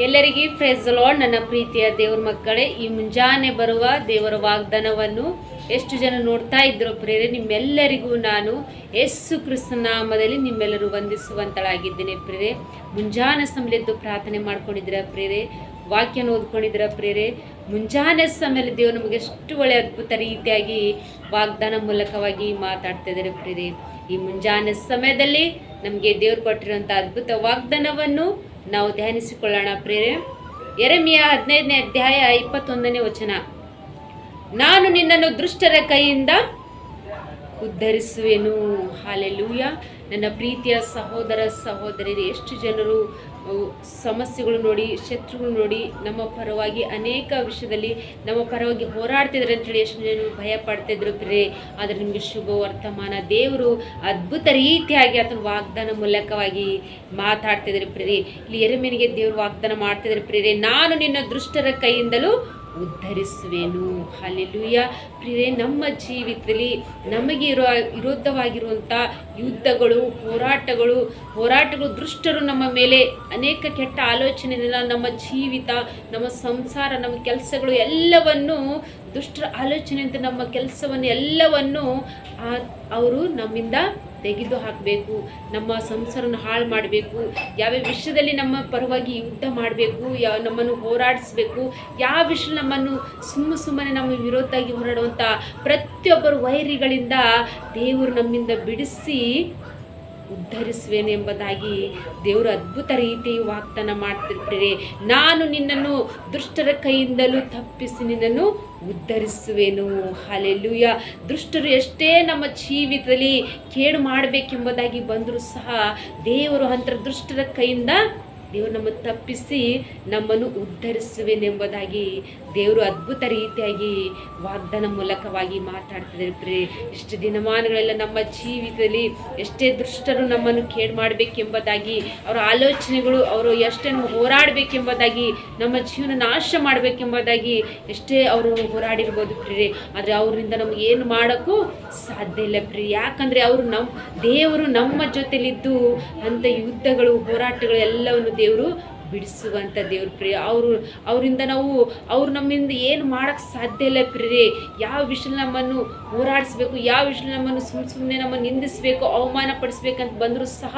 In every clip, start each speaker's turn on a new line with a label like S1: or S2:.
S1: ಎಲ್ಲರಿಗೂ ಫ್ರೆಸ್ ನನ್ನ ಪ್ರೀತಿಯ ದೇವ್ರ ಮಕ್ಕಳೇ, ಈ ಮುಂಜಾನೆ ಬರುವ ದೇವರ ವಾಗ್ದಾನವನ್ನು ಎಷ್ಟು ಜನ ನೋಡ್ತಾ ಇದ್ರು ಪ್ರೇರೆ ನಿಮ್ಮೆಲ್ಲರಿಗೂ ನಾನು ಯೇಸು ಕ್ರಿಸ್ತನಾಮದಲ್ಲಿ ನಿಮ್ಮೆಲ್ಲರೂ ವಂದಿಸುವಂತಳಾಗಿದ್ದೇನೆ ಪ್ರೇರೆ ಮುಂಜಾನೆ ಸಮಯದ್ದು ಪ್ರಾರ್ಥನೆ ಮಾಡ್ಕೊಂಡಿದ್ರ ಪ್ರೇರೆ ವಾಕ್ಯನ ಓದ್ಕೊಂಡಿದ್ರ ಪ್ರೇರೆ ಮುಂಜಾನೆ ಸಮಯದಲ್ಲಿ ದೇವರು ನಮಗೆ ಎಷ್ಟು ಒಳ್ಳೆ ಅದ್ಭುತ ರೀತಿಯಾಗಿ ವಾಗ್ದಾನ ಮೂಲಕವಾಗಿ ಮಾತಾಡ್ತಾ ಇದ್ದಾರೆ ಪ್ರೇರೆ ಈ ಮುಂಜಾನೆ ಸಮಯದಲ್ಲಿ ನಮಗೆ ದೇವ್ರು ಕೊಟ್ಟಿರುವಂಥ ಅದ್ಭುತ ವಾಗ್ದಾನವನ್ನು ನಾವು ಧ್ಯಾನಿಸಿಕೊಳ್ಳೋಣ ಪ್ರೇರೆ. ಎರೆಮಿಯ ಹದಿನೈದನೇ ಅಧ್ಯಾಯ ಇಪ್ಪತ್ತೊಂದನೇ ವಚನ. ನಾನು ನಿನ್ನನ್ನು ದುಷ್ಟರ ಕೈಯಿಂದ ಉದ್ಧರಿಸುವೆನು. ಹಾಲೆಲೂಯ. ನನ್ನ ಪ್ರೀತಿಯ ಸಹೋದರ ಸಹೋದರಿಯರು, ಎಷ್ಟು ಜನರು ಸಮಸ್ಯೆಗಳು ನೋಡಿ, ಶತ್ರುಗಳು ನೋಡಿ, ನಮ್ಮ ಪರವಾಗಿ ಅನೇಕ ವಿಷಯದಲ್ಲಿ ನಮ್ಮ ಪರವಾಗಿ ಹೋರಾಡ್ತಿದ್ದಾರೆ ಅಂತೇಳಿ ಎಷ್ಟು ಜನ ಭಯ ಪಡ್ತಿದ್ರು ಪ್ರೇ ಆದರೆ ನಿಮಗೆ ಶುಭ ವರ್ತಮಾನ ದೇವರು ಅದ್ಭುತ ರೀತಿಯಾಗಿ ಅದನ್ನು ವಾಗ್ದಾನ ಮೂಲಕವಾಗಿ ಮಾತಾಡ್ತಿದ್ರು ಪ್ರೇರಿ ಇಲ್ಲಿ ಎರಮೇನಿಗೆ ದೇವರು ವಾಗ್ದಾನ ಮಾಡ್ತಿದ್ರು ಪ್ರೇರಿ ನಾನು ನಿನ್ನ ದುಷ್ಟರ ಕೈಯಿಂದಲೂ ಉದ್ಧರಿಸುವೆನು. ಹಾಲೆಲೂಯ ಪ್ರಿಯರೇ, ನಮ್ಮ ಜೀವಿತದಲ್ಲಿ ನಮಗೆ ಇರೋ, ವಿರುದ್ಧವಾಗಿರುವಂಥ ಯುದ್ಧಗಳು, ಹೋರಾಟಗಳು ಹೋರಾಟಗಳು ದುಷ್ಟರು ನಮ್ಮ ಮೇಲೆ ಅನೇಕ ಕೆಟ್ಟ ಆಲೋಚನೆಯಿಂದ ನಮ್ಮ ಜೀವಿತ, ನಮ್ಮ ಸಂಸಾರ, ನಮ್ಮ ಕೆಲಸಗಳು ಎಲ್ಲವನ್ನು ದುಷ್ಟರ ಆಲೋಚನೆಯಿಂದ ನಮ್ಮ ಕೆಲಸವನ್ನು ಎಲ್ಲವನ್ನು ಅವರು ನಮ್ಮಿಂದ ತೆಗೆದು ಹಾಕಬೇಕು, ನಮ್ಮ ಸಂಸಾರನ ಹಾಳು ಮಾಡಬೇಕು, ಯಾವ್ಯಾವ ವಿಷಯದಲ್ಲಿ ನಮ್ಮ ಪರವಾಗಿ ಯುದ್ಧ ಮಾಡಬೇಕು ಯಾವ ನಮ್ಮನ್ನು ಹೋರಾಡಿಸ್ಬೇಕು, ಯಾವ ವಿಷಯ ನಮ್ಮನ್ನು ಸುಮ್ಮ ಸುಮ್ಮನೆ ನಮ್ಮ ವಿರೋಧಾಗಿ ಹೋರಾಡುವಂಥ ಪ್ರತಿಯೊಬ್ಬರು ವೈರಿಗಳಿಂದ ದೇವರು ನಮ್ಮಿಂದ ಬಿಡಿಸಿ ಉದ್ಧರಿಸುವೇನೆ ಎಂಬುದಾಗಿ ದೇವರು ಅದ್ಭುತ ರೀತಿ ವಾಗ್ದಾನ ಮಾಡ್ತಿರ್ತಾರೆ. ನಾನು ನಿನ್ನನ್ನು ದುಷ್ಟರ ಕೈಯಿಂದಲೂ ತಪ್ಪಿಸಿ ನಿನ್ನನ್ನು ಉದ್ಧರಿಸುವೆನು. ಹಾಲೆಲ್ಲೂಯ. ದುಷ್ಟರು ಎಷ್ಟೇ ನಮ್ಮ ಜೀವಿತದಲ್ಲಿ ಕೇಡು ಮಾಡಬೇಕೆಂಬುದಾಗಿ ಬಂದರೂ ಸಹ ದೇವರು ಅಂತರ ದುಷ್ಟರ ಕೈಯಿಂದ ದೇವರು ನಮ್ಮನ್ನು ತಪ್ಪಿಸಿ ನಮ್ಮನ್ನು ಉದ್ಧರಿಸುವೆನೆಂಬುದಾಗಿ ದೇವರು ಅದ್ಭುತ ರೀತಿಯಾಗಿ ವಾಗ್ದಾನ ಮೂಲಕವಾಗಿ ಮಾತಾಡ್ತಿದ್ದಾರೆ ಪ್ರೇ ಇಷ್ಟು ದಿನಮಾನಗಳೆಲ್ಲ ನಮ್ಮ ಜೀವಿತದಲ್ಲಿ ಎಷ್ಟೇ ದುಷ್ಟರು ನಮ್ಮನ್ನು ಕೇಡು ಮಾಡಬೇಕೆಂಬುದಾಗಿ, ಅವರ ಆಲೋಚನೆಗಳು, ಅವರು ಎಷ್ಟನ್ನು ಹೋರಾಡಬೇಕೆಂಬುದಾಗಿ, ನಮ್ಮ ಜೀವನ ನಾಶ ಮಾಡಬೇಕೆಂಬುದಾಗಿ ಎಷ್ಟೇ ಅವರು ಹೋರಾಡಿರ್ಬೋದು ಪ್ರೀ ಆದರೆ ಅವರಿಂದ ನಮ್ಗೆ ಏನು ಮಾಡೋಕ್ಕೂ ಸಾಧ್ಯ ಇಲ್ಲ ಪ್ರೀ ಯಾಕಂದರೆ ಅವರು ನಮ್ಮ ದೇವರು ನಮ್ಮ ಜೊತೆಲಿದ್ದು, ಅಂಥ ಯುದ್ಧಗಳು, ಹೋರಾಟಗಳು ಎಲ್ಲವನ್ನು ದೇವರು ಬಿಡಿಸುವಂಥ ದೇವ್ರ ಪ್ರಿಯ. ಅವರು, ಅವರಿಂದ ನಾವು, ಅವ್ರು ನಮ್ಮಿಂದ ಏನು ಮಾಡೋಕ್ಕೆ ಸಾಧ್ಯ ಇಲ್ಲ ಪ್ರಿಯರೇ. ಯಾವ ವಿಷಯ ನಮ್ಮನ್ನು ಹೋರಾಡಿಸ್ಬೇಕು, ಯಾವ ವಿಷಯ ನಮ್ಮನ್ನು ಸುಮ್ಮ ಸುಮ್ಮನೆ ನಮ್ಮನ್ನು ನಿಂದಿಸಬೇಕು, ಅವಮಾನ ಪಡಿಸ್ಬೇಕಂತ ಬಂದರೂ ಸಹ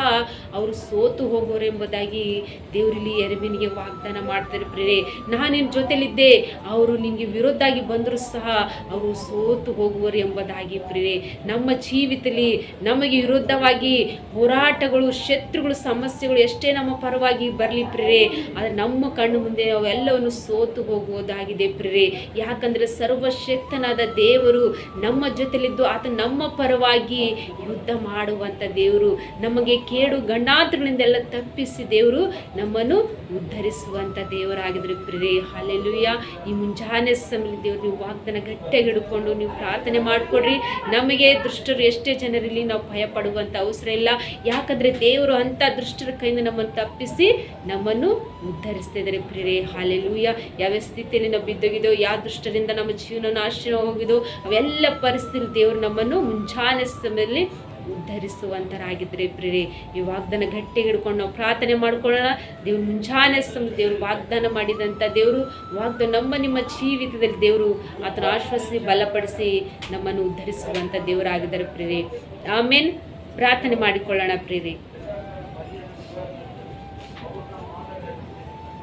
S1: ಅವರು ಸೋತು ಹೋಗೋರು ಎಂಬುದಾಗಿ ದೇವರಲ್ಲಿ ಎರವಿನಿಗೆ ವಾಗ್ದಾನ ಮಾಡ್ತಾರೆ ಪ್ರಿಯರೇ. ನಾನು ನಿನ್ನ ಜೊತೆಲಿದ್ದೆ, ಅವರು ನಿಮಗೆ ವಿರೋಧಾಗಿ ಬಂದರೂ ಸಹ ಅವರು ಸೋತು ಹೋಗುವರು ಎಂಬುದಾಗಿ ಪ್ರಿಯರೇ. ನಮ್ಮ ಜೀವಿತದಲ್ಲಿ ನಮಗೆ ವಿರುದ್ಧವಾಗಿ ಹೋರಾಟಗಳು, ಶತ್ರುಗಳು, ಸಮಸ್ಯೆಗಳು ಎಷ್ಟೇ ನಮ್ಮ ಪರವಾಗಿ ಬರಲಿ ಪ್ರಿಯರೇ. ಆದರೆ ನಮ್ಮ ಕಣ್ಣು ಮುಂದೆ ಅವೆಲ್ಲವನ್ನು ಸೋತು ಹೋಗುವುದಾಗಿದೆ ಪ್ರಿಯರೇ. ಯಾಕಂದರೆ ಸರ್ವಶಕ್ತನಾದ ದೇವರು ನಮ್ಮ ಜೊತೆಲಿದ್ದು, ಆತ ನಮ್ಮ ಪರವಾಗಿ ಯುದ್ಧ ಮಾಡುವಂಥ ದೇವರು. ನಮಗೆ ಕೇಡು ಗಂಡಾಂತರಗಳಿಂದೆಲ್ಲ ತಪ್ಪಿಸಿ ದೇವರು ನಮ್ಮನ್ನು ಉದ್ಧರಿಸುವಂಥ ದೇವರಾಗಿದ್ರು ಪ್ರೇ ಹಾಲೆಲುಯ್ಯ ಈ ಮುಂಜಾನೆ ಸಮಯ ದೇವರು ನೀವು ವಾಗ್ದನ ಗಟ್ಟಿಯಾಗಿ ಹಿಡ್ಕೊಂಡು ನೀವು ಪ್ರಾರ್ಥನೆ ಮಾಡಿಕೊಡ್ರಿ. ನಮಗೆ ದುಷ್ಟರು ಎಷ್ಟೇ ಜನರಲ್ಲಿ ನಾವು ಭಯ ಪಡುವಂಥ ಅವಸರ ಇಲ್ಲ. ಯಾಕಂದರೆ ದೇವರು ಅಂಥ ದುಷ್ಟರ ಕೈಯಿಂದ ನಮ್ಮನ್ನು ತಪ್ಪಿಸಿ ನಮ್ಮನ್ನು ಉದ್ಧರಿಸ್ತಾ ಇದ್ದಾರೆ ಪ್ರಿಯರೇ ಹಾಲೆಲೂಯ ಯಾವ ಸ್ಥಿತಿಯಲ್ಲಿ ನಾವು ಬಿದ್ದೋಗಿದ್ದೋ, ಯಾವ ದುಷ್ಟರಿಂದ ನಮ್ಮ ಜೀವನ ನಾಶ ಹೋಗಿದೋ ಅವೆಲ್ಲ ಪರಿಸ್ಥಿತಿ ದೇವರು ನಮ್ಮನ್ನು ಮುಂಜಾನೆ ಸಮಯದಲ್ಲಿ ಉದ್ಧರಿಸುವಂತರಾಗಿದ್ದರೆ ಪ್ರೇರೆ ಈ ವಾಗ್ದಾನ ಗಟ್ಟಿ ಹಿಡ್ಕೊಂಡು ನಾವು ಪ್ರಾರ್ಥನೆ ಮಾಡ್ಕೊಳ್ಳೋಣ. ದೇವ್ರು ಮುಂಜಾನೆ ದೇವರು ವಾಗ್ದಾನ ಮಾಡಿದಂಥ ದೇವರು, ವಾಗ್ದಾನ ನಮ್ಮ ನಿಮ್ಮ ಜೀವಿತದಲ್ಲಿ ದೇವರು ಆತನ ಆಶ್ವಾಸಿ ಬಲಪಡಿಸಿ ನಮ್ಮನ್ನು ಉದ್ಧರಿಸುವಂಥ ದೇವರಾಗಿದ್ದಾರೆ ಪ್ರೇರೆ ಆಮೇಲೆ ಪ್ರಾರ್ಥನೆ ಮಾಡಿಕೊಳ್ಳೋಣ ಪ್ರಿಯರೇ.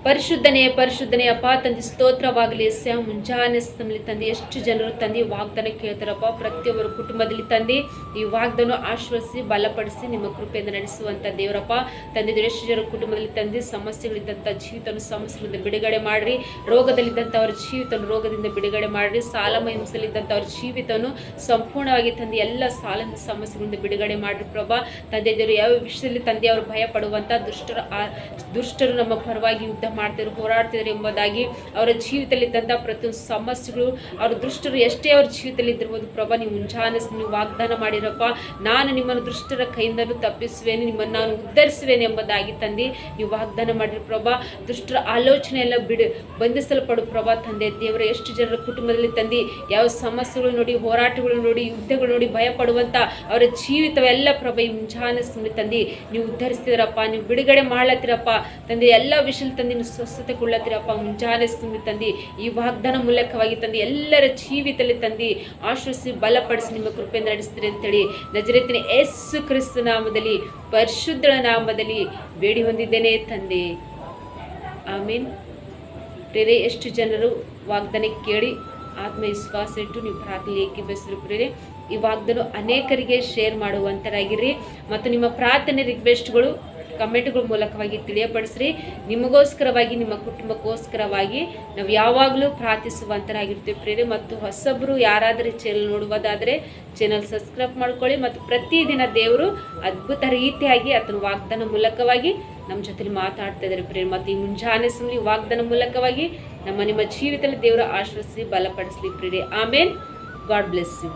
S1: ಪರಿಶುದ್ಧನೇ ಪರಿಶುದ್ಧನೇ, ಅಪ್ಪ ತಂದೆ, ಸ್ತೋತ್ರವಾಗಲಿ. ಸ್ಯಾ ಮುಂಜಾನೆ ಸಮಯದಲ್ಲಿ ತಂದೆ, ಎಷ್ಟು ಜನರು ತಂದೆ ವಾಗ್ದಾನ ಕೇಳ್ತಾರಪ್ಪ. ಪ್ರತಿಯೊಬ್ಬರ ಕುಟುಂಬದಲ್ಲಿ ತಂದೆ, ಈ ವಾಗ್ದಾನ ಆಶ್ವಾಸಿ ಬಲಪಡಿಸಿ, ನಿಮ್ಮ ಕೃಪೆಯಿಂದ ನಡೆಸುವಂಥ ದೇವರಪ್ಪ. ತಂದೆ ಎಷ್ಟು ಜನರ ಕುಟುಂಬದಲ್ಲಿ ತಂದೆ ಸಮಸ್ಯೆಗಳಿದ್ದಂಥ ಜೀವಿತ ಸಮಸ್ಯೆಗಳಿಂದ ಬಿಡುಗಡೆ ಮಾಡಿರಿ. ರೋಗದಲ್ಲಿದ್ದಂಥ ಅವರ ಜೀವಿತ ರೋಗದಿಂದ ಬಿಡುಗಡೆ ಮಾಡಿರಿ. ಸಾಲ ಮಹಿಂಸಲಿದ್ದಂಥ ಅವ್ರ ಜೀವಿತವನ್ನು ಸಂಪೂರ್ಣವಾಗಿ ತಂದೆ, ಎಲ್ಲ ಸಾಲದ ಸಮಸ್ಯೆಗಳಿಂದ ಬಿಡುಗಡೆ ಮಾಡಿರಿ ಪ್ರಭಾ. ತಂದೆ, ದೇವರು ಯಾವ ವಿಷಯದಲ್ಲಿ ತಂದೆ, ಅವರು ಭಯ ದುಷ್ಟರ ದುಷ್ಟರು ನಮ್ಮ ಪರವಾಗಿ ಯುದ್ಧ ಮಾಡ್ತಿದ್ರು, ಹೋರಾಡ್ತಿದ್ರು ಎಂಬುದಾಗಿ ಅವರ ಜೀವಿತದಲ್ಲಿದ್ದಂಥ ಪ್ರತಿಯೊಂದು ಸಮಸ್ಯೆಗಳು, ಅವ್ರ ದುಷ್ಟರು ಎಷ್ಟೇ ಅವ್ರ ಜೀವಿತದಲ್ಲಿ ಇದ್ದಿರ್ಬೋದು, ಪ್ರಭಾ, ನೀವು ಮುಂಜಾನೆ ನೀವು ವಾಗ್ದಾನ ಮಾಡಿರಪ್ಪ, ನಾನು ನಿಮ್ಮನ್ನು ದುಷ್ಟರ ಕೈಯಿಂದಲೂ ತಪ್ಪಿಸುವೇನೆ, ನಿಮ್ಮನ್ನು ನಾನು ಉದ್ಧರಿಸುವೇನೆ ಎಂಬುದಾಗಿ ತಂದೆ, ನೀವು ವಾಗ್ದಾನ ಮಾಡಿರಿ ಪ್ರಭಾ. ದುಷ್ಟರ ಆಲೋಚನೆ ಎಲ್ಲ ಬಿಡು, ಬಂಧಿಸಲ್ಪಡು ಪ್ರಭಾ ತಂದೆ. ದೇವರ, ಎಷ್ಟು ಜನರ ಕುಟುಂಬದಲ್ಲಿ ತಂದೆ, ಯಾವ ಸಮಸ್ಯೆಗಳು ನೋಡಿ, ಹೋರಾಟಗಳು ನೋಡಿ, ಯುದ್ಧಗಳು ನೋಡಿ ಭಯ ಪಡುವಂಥ ಅವರ ಜೀವಿತವೆಲ್ಲ ಪ್ರಭಾ, ಈ ಮುಂಜಾನೆ ತಂದೆ, ನೀವು ಉದ್ಧರಿಸ್ತಿದ್ರಪ್ಪ, ನೀವು ಬಿಡುಗಡೆ ಮಾಡ್ಲತ್ತಿರಪ್ಪ ತಂದೆ. ಎಲ್ಲ ವಿಷಯ ತಂದೆ ಏನು ಸ್ವಸ್ಥತೆ ಕೊಳ್ಳತ್ತೀರಪ್ಪ ಮುಂಜಾನೆ ತುಂಬಿ ತಂದು, ಈ ವಾಗ್ದಾನ ಮೂಲಕವಾಗಿ ತಂದು, ಎಲ್ಲರ ಜೀವಿತದಲ್ಲಿ ತಂದು, ಆಶ್ರಯಿಸಿ ಬಲಪಡಿಸಿ ನಿಮ್ಮ ಕೃಪೆಯಿಂದ ನಡೆಸ್ತೀರಿ ಅಂತೇಳಿ ನಜರೇತಿನ ಯೇಸು ಕ್ರಿಸ್ತ ನಾಮದಲ್ಲಿ, ಪರಿಶುದ್ಧಳ ನಾಮದಲ್ಲಿ ಬೇಡಿ ಹೊಂದಿದ್ದೇನೆ ತಂದೆ. ಆಮೀನ್. ಪ್ರೇರೆ ಎಷ್ಟು ಜನರು ವಾಗ್ದಾನ ಕೇಳಿ ಆತ್ಮವಿಶ್ವಾಸ ಇಟ್ಟು ನೀವು ಪ್ರಾರ್ಥನೆ ಏಕೀಭವಿಸಿರು ಪ್ರೇರೆ ಈ ಅನೇಕರಿಗೆ ಶೇರ್ ಮಾಡುವಂತರಾಗಿರಿ. ಮತ್ತು ನಿಮ್ಮ ಪ್ರಾರ್ಥನೆ ರಿಕ್ವೆಸ್ಟ್ಗಳು ಕಮೆಂಟ್ಗಳ ಮೂಲಕವಾಗಿ ತಿಳಿಯಪಡಿಸ್ರಿ. ನಿಮಗೋಸ್ಕರವಾಗಿ, ನಿಮ್ಮ ಕುಟುಂಬಕ್ಕೋಸ್ಕರವಾಗಿ ನಾವು ಯಾವಾಗಲೂ ಪ್ರಾರ್ಥಿಸುವಂತರಾಗಿರ್ತೀವಿ ಪ್ರೇರಿ ಮತ್ತು ಹೊಸಬ್ರು ಯಾರಾದರೂ ಚಾನಲ್ ನೋಡುವುದಾದರೆ ಚಾನಲ್ ಸಬ್ಸ್ಕ್ರೈಬ್ ಮಾಡ್ಕೊಳ್ಳಿ. ಮತ್ತು ಪ್ರತಿದಿನ ದೇವರು ಅದ್ಭುತ ರೀತಿಯಾಗಿ ಆತನ ವಾಗ್ದಾನ ಮೂಲಕವಾಗಿ ನಮ್ಮ ಜೊತೆಲಿ ಮಾತಾಡ್ತಾ ಇದ್ದಾರೆ ಪ್ರೇರೆ ಮತ್ತು ಈ ಮುಂಜಾನೆ ಸುಮ್ಮನೆ ವಾಗ್ದಾನ ಮೂಲಕವಾಗಿ ನಮ್ಮ ನಿಮ್ಮ ಜೀವಿತದಲ್ಲಿ ದೇವರ ಆಶ್ರಯಿಸಿ ಬಲಪಡಿಸಲಿ ಪ್ರೇರೆ ಆಮೇಲೆ ಗಾಡ್ ಬ್ಲೆಸ್ ಯು.